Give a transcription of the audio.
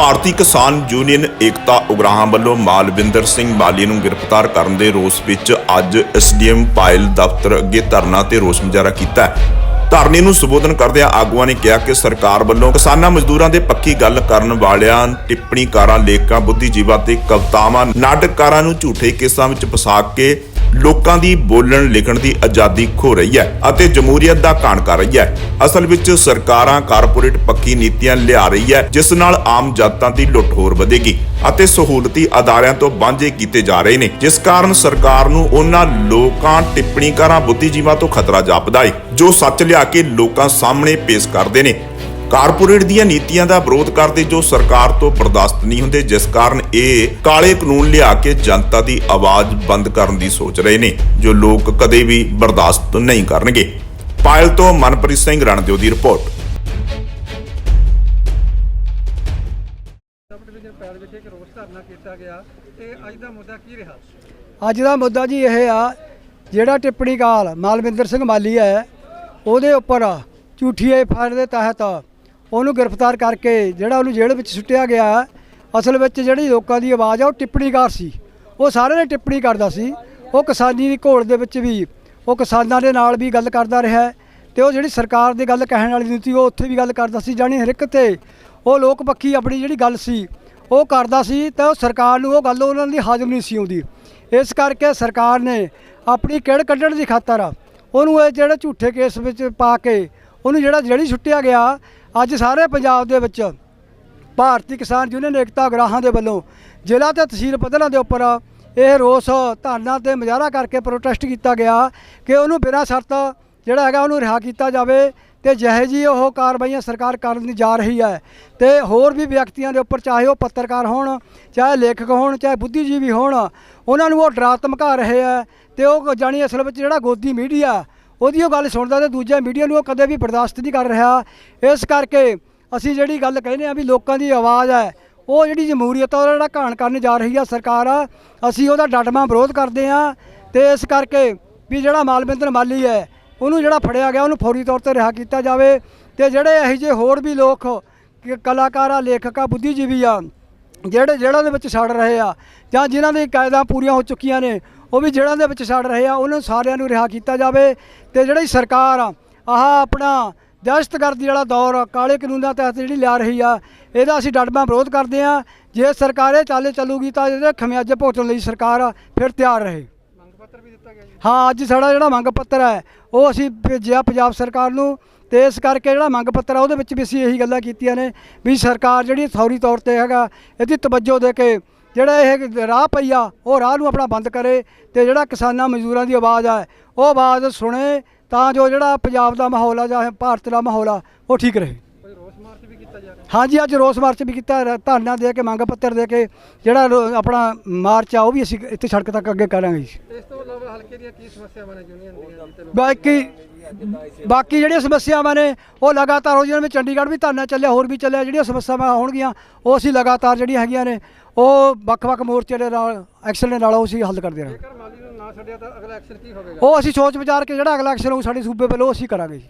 ਭਾਰਤੀ ਕਿਸਾਨ ਯੂਨੀਅਨ ਏਕਤਾ ਉਗਰਾਹਾਂ ਵੱਲੋਂ ਮਾਲਵਿੰਦਰ ਸਿੰਘ ਮਾਲੀ ਨੂੰ ਗ੍ਰਿਫਤਾਰ ਕਰਨ ਦੇ ਰੋਸ ਵਿੱਚ ਅੱਜ ਐਸਡੀਐਮ ਪਾਇਲ ਦਫ਼ਤਰ ਅੱਗੇ ਧਰਨਾ ਤੇ ਰੋਸ ਮੁਜ਼ਾਹਰਾ ਕੀਤਾ ਧਰਨੇ ਨੂੰ ਸੰਬੋਧਨ ਕਰਦਿਆਂ ਆਗੂਆਂ ਨੇ ਕਿਹਾ ਕਿ ਸਰਕਾਰ ਵੱਲੋਂ ਕਿਸਾਨਾਂ ਮਜ਼ਦੂਰਾਂ ਦੇ ਪੱਕੀ ਗੱਲ ਕਰਨ ਵਾਲਿਆਂ, ਟਿੱਪਣੀਕਾਰਾਂ, ਲੇਖਕਾਂ, ਬੁੱਧੀਜੀਵਾਂ ਤੇ ਕਵਿਤਾਵਾਂ, ਨਾਟਕਕਾਰਾਂ ਨੂੰ ਝੂਠੇ ਕੇਸਾਂ ਵਿੱਚ ਫਸਾ ਕੇ ਲੋਕਾਂ ਦੀ ਬੋਲਣ ਲਿਖਣ ਦੀ ਆਜ਼ਾਦੀ ਖੋ ਰਹੀ ਹੈ ਅਤੇ ਜਮਹੂਰੀਅਤ ਦਾ ਘਾਣ ਕਰ ਰਹੀ ਹੈ। ਅਸਲ ਵਿੱਚ ਸਰਕਾਰਾਂ ਕਾਰਪੋਰੇਟ ਪੱਕੀ ਨੀਤੀਆਂ ਲਿਆ ਰਹੀ ਹੈ, ਜਿਸ ਨਾਲ ਆਮ ਜਨਤਾ ਦੀ ਲੁੱਟ ਹੋਰ ਵਧੇਗੀ ਅਤੇ ਸਹੂਲਤੀ ਅਦਾਰਿਆਂ ਤੋਂ ਵਾਂਝੇ ਕੀਤੇ ਜਾ ਰਹੇ ਨੇ, ਜਿਸ ਕਾਰਨ ਸਰਕਾਰ ਨੂੰ ਉਹਨਾਂ ਲੋਕਾਂ ਟਿੱਪਣੀਕਾਰਾਂ, ਬੁੱਧੀਜੀਵਾਂ ਤੋਂ ਖਤਰਾ ਜਾਪਦਾ ਹੈ ਜੋ ਸੱਚ ਲਿਆ ਕੇ ਲੋਕਾਂ ਸਾਹਮਣੇ ਪੇਸ਼ ਕਰਦੇ ਨੇ। ਕਾਰਪੋਰੇਟ ਦੀਆਂ ਨੀਤੀਆਂ ਦਾ ਵਿਰੋਧ ਕਰਦੇ ਜੋ ਸਰਕਾਰ ਤੋਂ ਬਰਦਾਸ਼ਤ ਨਹੀਂ ਹੁੰਦੇ, ਜਿਸ ਕਾਰਨ ਇਹ ਕਾਲੇ ਕਾਨੂੰਨ ਲਿਆ ਕੇ ਜਨਤਾ ਦੀ ਆਵਾਜ਼ ਬੰਦ ਕਰਨ ਦੀ ਸੋਚ ਰਹੇ ਨੇ, ਜੋ ਲੋਕ ਕਦੇ ਵੀ ਬਰਦਾਸ਼ਤ ਨਹੀਂ ਕਰਨਗੇ। ਪਾਇਲ ਤੋਂ ਮਨਪ੍ਰੀਤ ਸਿੰਘ ਰਣਦਿਓ ਦੀ ਰਿਪੋਰਟ। ਪੈਲ ਵਿਖੇ ਇੱਕ ਰੋਸ ਧਰਨਾ ਕੀਤਾ ਗਿਆ ਤੇ ਅੱਜ ਦਾ ਮੁੱਦਾ ਕੀ ਰਿਹਾ ਅੱਜ ਦਾ ਮੁੱਦਾ ਜੀ ਇਹ ਆ, ਜਿਹੜਾ ਟਿੱਪਣੀ ਕਾਲ ਮਾਲਵਿੰਦਰ ਸਿੰਘ ਮਾਲੀ ਹੈ, ਉਹਦੇ ਉੱਪਰ ਝੂਠੀ ਐਫਆਈਆਰ ਦੇ ਤਹਿਤ ਉਹਨੂੰ ਗ੍ਰਿਫਤਾਰ ਕਰਕੇ ਜਿਹੜਾ ਉਹਨੂੰ ਜੇਲ੍ਹ ਵਿੱਚ ਸੁੱਟਿਆ ਗਿਆ, ਅਸਲ ਵਿੱਚ ਜਿਹੜੀ ਲੋਕਾਂ ਦੀ ਆਵਾਜ਼ ਆ, ਉਹ ਟਿੱਪਣੀਕਾਰ ਸੀ। ਉਹ ਸਾਰੇ ਨੇ ਟਿੱਪਣੀ ਕਰਦਾ ਸੀ। ਉਹ ਕਿਸਾਨੀ ਦੀ ਘੋਲ ਦੇ ਵਿੱਚ ਵੀ, ਉਹ ਕਿਸਾਨਾਂ ਦੇ ਨਾਲ ਵੀ ਗੱਲ ਕਰਦਾ ਰਿਹਾ ਹੈ ਤੇ ਉਹ ਜਿਹੜੀ ਸਰਕਾਰ ਦੀ ਗੱਲ ਕਹਿਣ ਵਾਲੀ ਨਹੀਂ ਉਹ ਉੱਥੇ ਵੀ ਗੱਲ ਕਰਦਾ ਸੀ। ਜਾਣੀ ਹਰ ਇੱਕ ਤੇ ਉਹ ਲੋਕ ਪੱਖੀ ਆਪਣੀ ਜਿਹੜੀ ਗੱਲ ਸੀ, ਉਹ ਕਰਦਾ ਸੀ ਤਾਂ ਉਹ ਸਰਕਾਰ ਨੂੰ ਉਹ ਗੱਲ ਉਹਨਾਂ ਦੀ ਹਾਜ਼ਮ ਨਹੀਂ ਸੀ ਆਉਂਦੀ। ਇਸ ਕਰਕੇ ਸਰਕਾਰ ਨੇ ਆਪਣੀ ਕਿਹੜ ਕੱਢਣ ਦੀ ਖਾਤਰ ਉਹਨੂੰ ਇਹ ਜਿਹੜੇ ਝੂਠੇ ਕੇਸ ਵਿੱਚ ਪਾ ਕੇ ਉਹਨੂੰ ਜਿਹੜਾ ਜਿਹੜੀ ਛੁੱਟਿਆ ਗਿਆ ਅੱਜ ਸਾਰੇ ਪੰਜਾਬ ਦੇ ਵਿੱਚ ਭਾਰਤੀ ਕਿਸਾਨ ਯੂਨੀਅਨ ਏਕਤਾ ਗਰਾਹਾਂ ਦੇ ਵੱਲੋਂ ਜ਼ਿਲ੍ਹਾ ਤੇ ਤਹਿਸੀਲ ਪੱਧਰਾਂ ਦੇ ਉੱਪਰ ਇਹ ਰੋਸ ਧਰਨਾ ਤੇ ਮੁਜ਼ਾਹਰਾ ਕਰਕੇ ਪ੍ਰੋਟੈਸਟ ਕੀਤਾ ਗਿਆ ਕਿ ਉਹਨੂੰ ਬਿਨਾਂ ਸ਼ਰਤ ਜਿਹੜਾ ਹੈਗਾ ਉਹਨੂੰ ਰਿਹਾ ਕੀਤਾ ਜਾਵੇ ਤੇ ਜਿਹੇ ਜੀ ਉਹ ਕਾਰਵਾਈਆਂ ਸਰਕਾਰ ਕਰਨ ਜਾ ਰਹੀ ਹੈ ਤੇ ਹੋਰ ਵੀ ਵਿਅਕਤੀਆਂ ਦੇ ਉੱਪਰ ਚਾਹੇ ਉਹ ਪੱਤਰਕਾਰ ਹੋਣ, ਚਾਹੇ ਲੇਖਕ ਹੋਣ, ਚਾਹੇ ਬੁੱਧੀਜੀਵੀ ਹੋਣ, ਉਹਨਾਂ ਨੂੰ ਉਹ ਡਰਾ ਧਮਕਾ ਰਹੇ ਆ ਤੇ ਉਹ ਜਾਣੀ ਅਸਲ ਵਿੱਚ ਜਿਹੜਾ ਗੋਦੀ ਮੀਡੀਆ ਉਹਦੀ ਉਹ ਗੱਲ ਸੁਣਦਾ ਤੇ ਦੂਜੇ ਮੀਡੀਆ ਨੂੰ ਉਹ ਕਦੇ ਵੀ ਬਰਦਾਸ਼ਤ ਨਹੀਂ ਕਰ ਰਿਹਾ। ਇਸ ਕਰਕੇ ਅਸੀਂ ਜਿਹੜੀ ਗੱਲ ਕਹਿੰਦੇ ਆ ਵੀ ਲੋਕਾਂ ਦੀ ਆਵਾਜ਼ ਹੈ, ਉਹ ਜਿਹੜੀ ਜਮਹੂਰੀਅਤ ਆ, ਉਹਦਾ ਜਿਹੜਾ ਘਾਣ ਕਰਨ ਜਾ ਰਹੀ ਆ ਸਰਕਾਰ, ਅਸੀਂ ਉਹਦਾ ਡਟਮਾ ਵਿਰੋਧ ਕਰਦੇ ਆ ਤੇ ਇਸ ਕਰਕੇ ਵੀ ਜਿਹੜਾ ਮਾਲਵਿੰਦਰ ਮਾਲੀ ਹੈ, ਉਹਨੂੰ ਜਿਹੜਾ ਫੜਿਆ ਗਿਆ, ਉਹਨੂੰ ਫੌਰੀ ਤੌਰ ਤੇ ਰਿਹਾ ਕੀਤਾ ਜਾਵੇ ਤੇ ਜਿਹੜੇ ਇਹੋ ਜਿਹੇ ਹੋਰ ਵੀ ਲੋਕ, ਕਿ ਕਲਾਕਾਰ ਆ, ਲੇਖਕ ਆ, ਬੁੱਧੀਜੀਵੀ ਆ ਜਿਹੜੇ ਜੇਲ੍ਹਾਂ ਦੇ ਵਿੱਚ ਛੱਡ ਰਹੇ ਆ ਜਾਂ ਜਿਨ੍ਹਾਂ ਦੀ ਕਾਇਦਾਂ ਪੂਰੀਆਂ ਹੋ ਚੁੱਕੀਆਂ ਨੇ ਉਹ ਵੀ ਜੇਲ੍ਹਾਂ ਦੇ ਵਿੱਚ ਛੱਡ ਰਹੇ ਆ ਉਹਨਾਂ ਸਾਰਿਆਂ ਨੂੰ ਰਿਹਾ ਕੀਤਾ ਜਾਵੇ ਤੇ ਜਿਹੜੀ ਸਰਕਾਰ ਆ ਆਹ ਆਪਣਾ ਦਹਿਸ਼ਤਗਰਦੀ ਵਾਲਾ ਦੌਰ ਕਾਲੇ ਕਾਨੂੰਨਾਂ ਤਹਿਤ ਜਿਹੜੀ ਲਿਆ ਰਹੀ ਆ ਇਹਦਾ ਅਸੀਂ ਡਟਮਾ ਵਿਰੋਧ ਕਰਦੇ ਆ। ਜੇ ਸਰਕਾਰ ਇਹ ਚਾਲੇ ਚੱਲੂਗੀ ਤਾਂ ਇਹਦੇ ਖਮਿਆਜੇ ਭੁਗਤਣ ਲਈ ਸਰਕਾਰ ਫਿਰ ਤਿਆਰ ਰਹੇ। ਮੰਗ ਪੱਤਰ ਵੀ ਦਿੱਤਾ ਗਿਆ ਜੀ। ਹਾਂ ਅੱਜ ਸਾਡਾ ਜਿਹੜਾ ਮੰਗ ਪੱਤਰ ਹੈ ਉਹ ਅਸੀਂ ਭੇਜਿਆ ਪੰਜਾਬ ਸਰਕਾਰ ਨੂੰ। ਤੇ ਇਸ ਕਰਕੇ ਜਿਹੜਾ ਮੰਗ ਪੱਤਰ ਆ, ਉਹਦੇ ਵਿੱਚ ਵੀ ਅਸੀਂ ਇਹੀ ਗੱਲਾਂ ਕੀਤੀਆਂ ਨੇ ਵੀ ਸਰਕਾਰ ਜਿਹੜੀ ਫੌਰੀ ਤੌਰ ਤੇ ਹੈਗਾ, ਇਹਦੀ ਤਵੱਜੋ ਦੇ ਕੇ ਜਿਹੜਾ ਇਹ ਰਾਹ ਪਈ ਆ ਉਹ ਰਾਹ ਨੂੰ ਆਪਣਾ ਬੰਦ ਕਰੇ ਤੇ ਜਿਹੜਾ ਕਿਸਾਨਾਂ ਮਜ਼ਦੂਰਾਂ ਦੀ ਆਵਾਜ਼ ਆ, ਉਹ ਆਵਾਜ਼ ਸੁਣੇ ਤਾਂ ਜੋ ਜਿਹੜਾ ਪੰਜਾਬ ਦਾ ਮਾਹੌਲ ਆ ਜਾਂ ਭਾਰਤ ਦਾ ਮਾਹੌਲ ਆ, ਉਹ ਠੀਕ ਰਹੇ। ਕੀਤਾ ਜਾ ਹਾਂਜੀ, ਅੱਜ ਰੋਸ ਮਾਰਚ ਵੀ ਕੀਤਾ, ਧਰਨਾ ਦੇ ਕੇ, ਮੰਗ ਪੱਤਰ ਦੇ ਕੇ ਜਿਹੜਾ ਰੋ- ਆਪਣਾ ਮਾਰਚ ਆ, ਉਹ ਵੀ ਅਸੀਂ ਇੱਥੇ ਸੜਕ ਤੱਕ ਅੱਗੇ ਕਰਾਂਗੇ ਜੀ। ਹਲਕੇ ਦੀਆਂ ਕੀ ਸਮੱਸਿਆਵਾਂ ਨੇ ਯੂਨੀਅਨ ਦੀਆਂ ਜੀ ਤੇ ਲੋਕ- ਬਾਕੀ ਬਾਕੀ ਜਿਹੜੀਆਂ ਸਮੱਸਿਆਵਾਂ ਨੇ ਉਹ ਲਗਾਤਾਰ ਹੋ ਜਿਵੇਂ ਚੰਡੀਗੜ੍ਹ ਵੀ ਧਰਨਾ ਚੱਲਿਆ ਹੋਰ ਵੀ ਚੱਲਿਆ ਜਿਹੜੀਆਂ ਸਮੱਸਿਆਵਾਂ ਹੋਣਗੀਆਂ ਉਹ ਅਸੀਂ ਲਗਾਤਾਰ ਜਿਹੜੀਆਂ ਹੈਗੀਆਂ ਨੇ ਉਹ ਵੱਖ-ਵੱਖ ਮੋਰਚੇ ਦੇ ਨਾਲ ਐਕਸ਼ਨ ਦੇ ਨਾਲ ਉਹ ਅਸੀਂ ਹੱਲ ਕਰਦੇ ਰਹਾਂਗੇ। ਜੇਕਰ ਮਾਲੀ ਨੂੰ ਨਾ ਛੱਡਿਆ ਤਾਂ ਅਗਲਾ ਐਕਸ਼ਨ ਕੀ ਹੋਵੇਗਾ? ਉਹ ਅਸੀਂ ਸੋਚ ਵਿਚਾਰ ਕੇ ਜਿਹੜਾ ਅਗਲਾ ਐਕਸ਼ਨ ਹੋਊ ਸਾਡੇ ਸੂਬੇ ਵੱਲੋਂ ਉਹ ਅਸੀਂ ਕਰਾਂਗੇ ਜੀ।